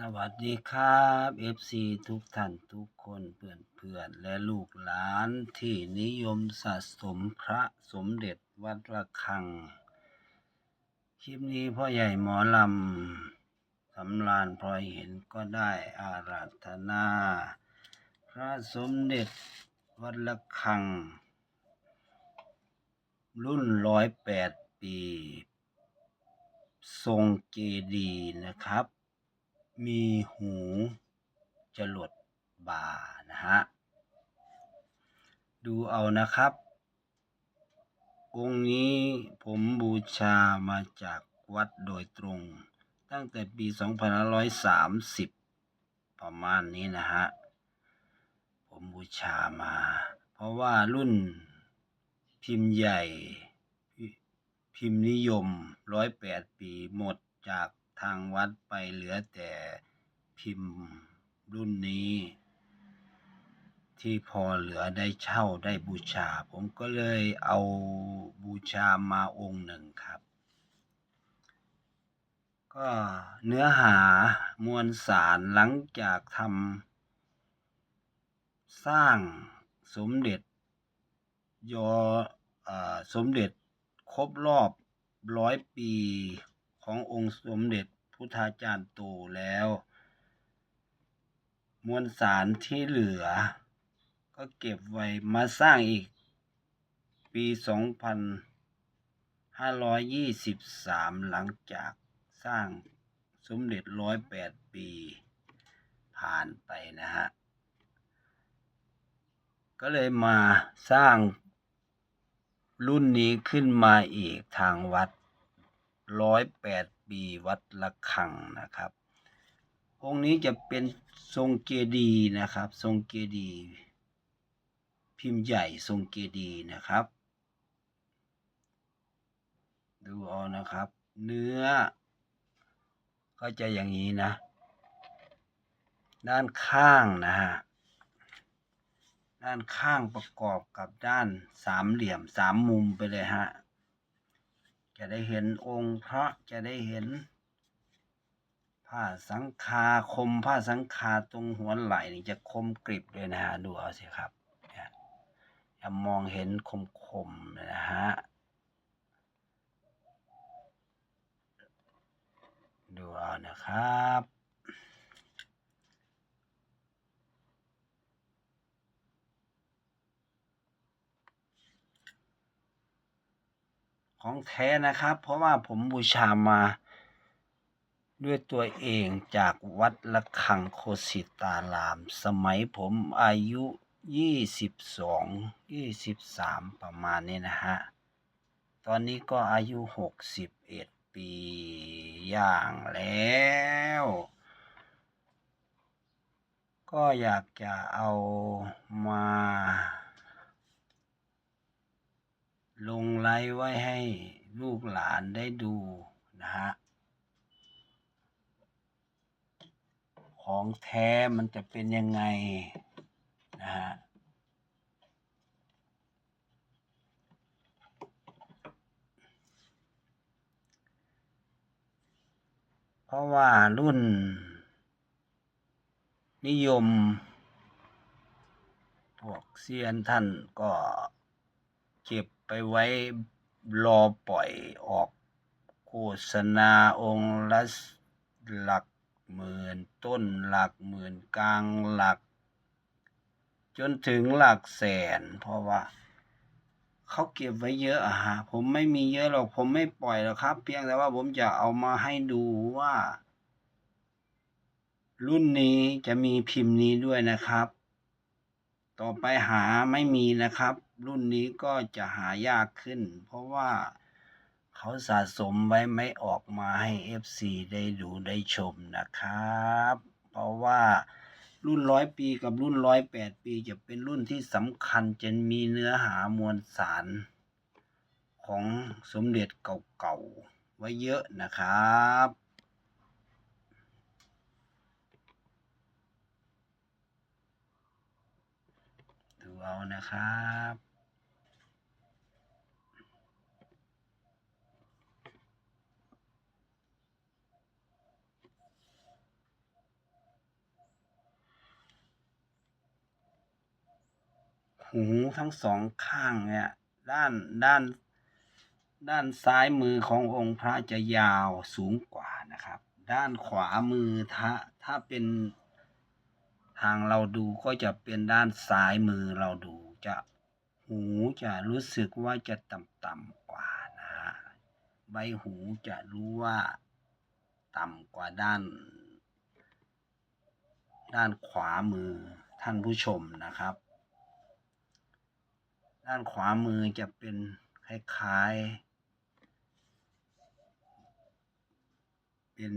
สวัสดีครับ FC ทุกท่านทุกคนเพื่อนเพื่อนและลูกหลานที่นิยมสะสมพระสมเด็จวัดระฆัง คลิปนี้พ่อใหญ่หมอลำสำรานพลอยเห็นก็ได้อาราธนา พระสมเด็จวัดระฆัง รุ่นร้อยแปดปี ทรงเจดีนะครับ มีหูจรดบ่านะฮะ ดูเอานะครับ องค์นี้ผมบูชามาจากวัดโดยตรง ตั้งแต่ปี 2530 ประมาณนี้นะฮะ ผมบูชามา เพราะว่ารุ่นพิมพ์ใหญ่ พิมพ์นิยม 108 ปีหมดจาก ทางวัดไปเหลือแต่พิมพ์รุ่นนี้ ที่พอเหลือได้เช่าได้บูชา ผมก็เลยเอาบูชามาองค์หนึ่งครับ ก็เนื้อหามวลสารหลังจากทำสร้างสมเด็จยออสมเด็จครบรอบร้อยปี ขององค์สมเด็จพุทธาจารย์โตแล้ว มวลสารที่เหลือ ก็เก็บไว้มาสร้างอีก ปี 2523 หลังจากสร้างสมเด็จ108ปีผ่านไปนะฮะ ก็เลยมาสร้างรุ่นนี้ขึ้นมาอีกทางวัด 108ปีวัดละคังนะครับ องค์นี้จะเป็นทรงเจดีย์นะครับ ทรงเจดีย์พิมพ์ใหญ่ทรงเจดีย์นะครับ ดูเอานะครับ เนื้อ ก็จะอย่างนี้นะ ด้านข้างนะฮะด้านข้างประกอบกับด้านสามเหลี่ยมสามมุมไปเลยฮะ จะได้เห็นองค์พระจะได้เห็นผ้าสังคาคมผ้าสังคาตรงหัวไหล่นี่จะคมกริบเลยนะฮะดูเอาสิครับเนี่ยจะมองเห็นคมคมเลยนะฮะดูเอานะครับ ของแท้นะครับ เพราะว่าผมบูชามา ด้วยตัวเองจากวัดละคังโคสิตาราม สมัยผมอายุยี่สิบสองยี่สิบสามประมาณนี้นะฮะ ตอนนี้ก็อายุหกสิบเอ็ดปีย่างแล้ว ก็อยากจะเอามา ลงไลฟ์ไว้ให้ลูกหลานได้ดูนะฮะ ของแท้มันจะเป็นยังไงนะฮะเพราะว่ารุ่น นิยม พวกเซียนท่านก็เก็บ ไปไว้รอปล่อยออกโฆษณาองค์ละหลักหมื่นต้นหลักหมื่นกลางหลัก จนถึงหลักแสน เพราะว่าเขาเก็บไว้เยอะอะฮะผมไม่มีเยอะหรอกผมไม่ปล่อยหรอกครับ เพียงแต่ว่าผมจะเอามาให้ดูว่า รุ่นนี้จะมีพิมพ์นี้ด้วยนะครับ ต่อไปหาไม่มีนะครับ รุ่นนี้ก็จะหายากขึ้น เพราะว่าเขาสะสมไว้ไม่ออกมาให้ FC ได้ดูได้ชมนะครับ เพราะว่ารุ่นร้อยปีกับรุ่นร้อยแปดปีจะเป็นรุ่นที่สำคัญจะมีเนื้อหามวลสาร ของสมเด็จเก่าๆไว้เยอะนะครับานะครับหูทั้งสองข้างเนี่ยด้านด้าน ด้านซ้ายมือขององค์พระจะยาวสูงกว่านะครับ ด้านขวามือถ้าถ้าเป็น ทางเราดูก็จะเป็นด้านซ้ายมือเราดูจะหูจะรู้สึกว่าจะต่ำๆกว่านะฮะใบหูจะรู้ว่าต่ำกว่าด้าน ด้านขวามือท่านผู้ชมนะครับ ด้านขวามือจะเป็นคล้ายๆ เป็น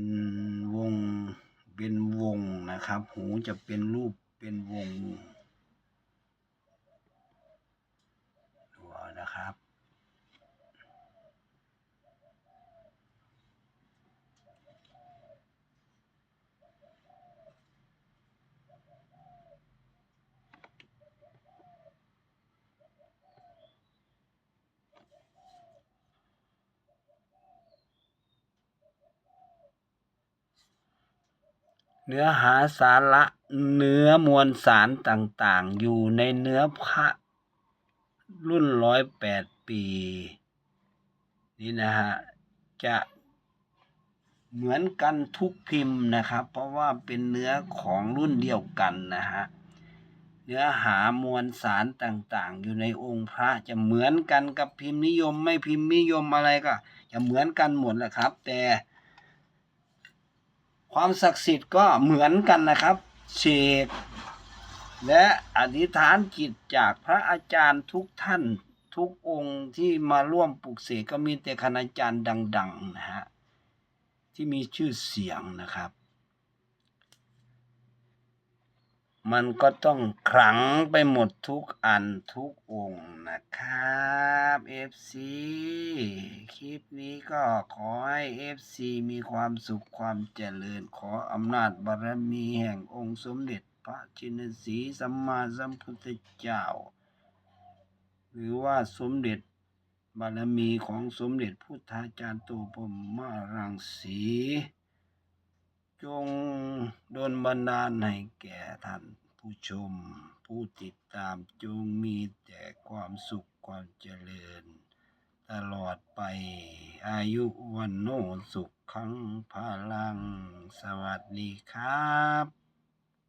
วง เป็นวงนะครับ หูจะเป็นรูปเป็นวงดูนะครับ เนื้อหาสาระเนื้อมวลสารต่างๆ อยู่ในเนื้อพระรุ่นร้อยแปดปี นี่นะฮะ จะเหมือนกันทุกพิมพ์นะครับ เพราะว่าเป็นเนื้อของรุ่นเดียวกันนะฮะ เนื้อหามวลสารต่างๆ อยู่ในองค์พระจะเหมือนกันกับพิมพ์นิยมไม่พิมพ์นิยมอะไรก็ จะเหมือนกันหมดแหละครับ แต่ ความศักดิ์สิทธิ์ก็เหมือนกันนะครับเสกและอธิษฐานจิตจากพระอาจารย์ทุกท่านทุกองค์ที่มาร่วมปลุกเสกก็มีแต่คณาจารย์ดัง ๆ นะฮะ ที่มีชื่อเสียงนะครับ มันก็ต้องขลังไปหมดทุกอันทุกองค์ นะครับ FC คลิปนี้ก็ขอให้ FC มีความสุขความเจริญ ขออำนาจบารมีแห่งองค์สมเด็จพระชินสีห์สัมมาสัมพุทธเจ้า หรือว่าสมเด็จบารมีของสมเด็จพุทธาจารย์โตพรหมรังสี จงโดนบันดาลให้แก่ท่านผู้ชม ผู้ติดตามจงมีแต่ความสุขความเจริญ ตลอดไปอายุวันโนสุขขังพลัง สวัสดีครับ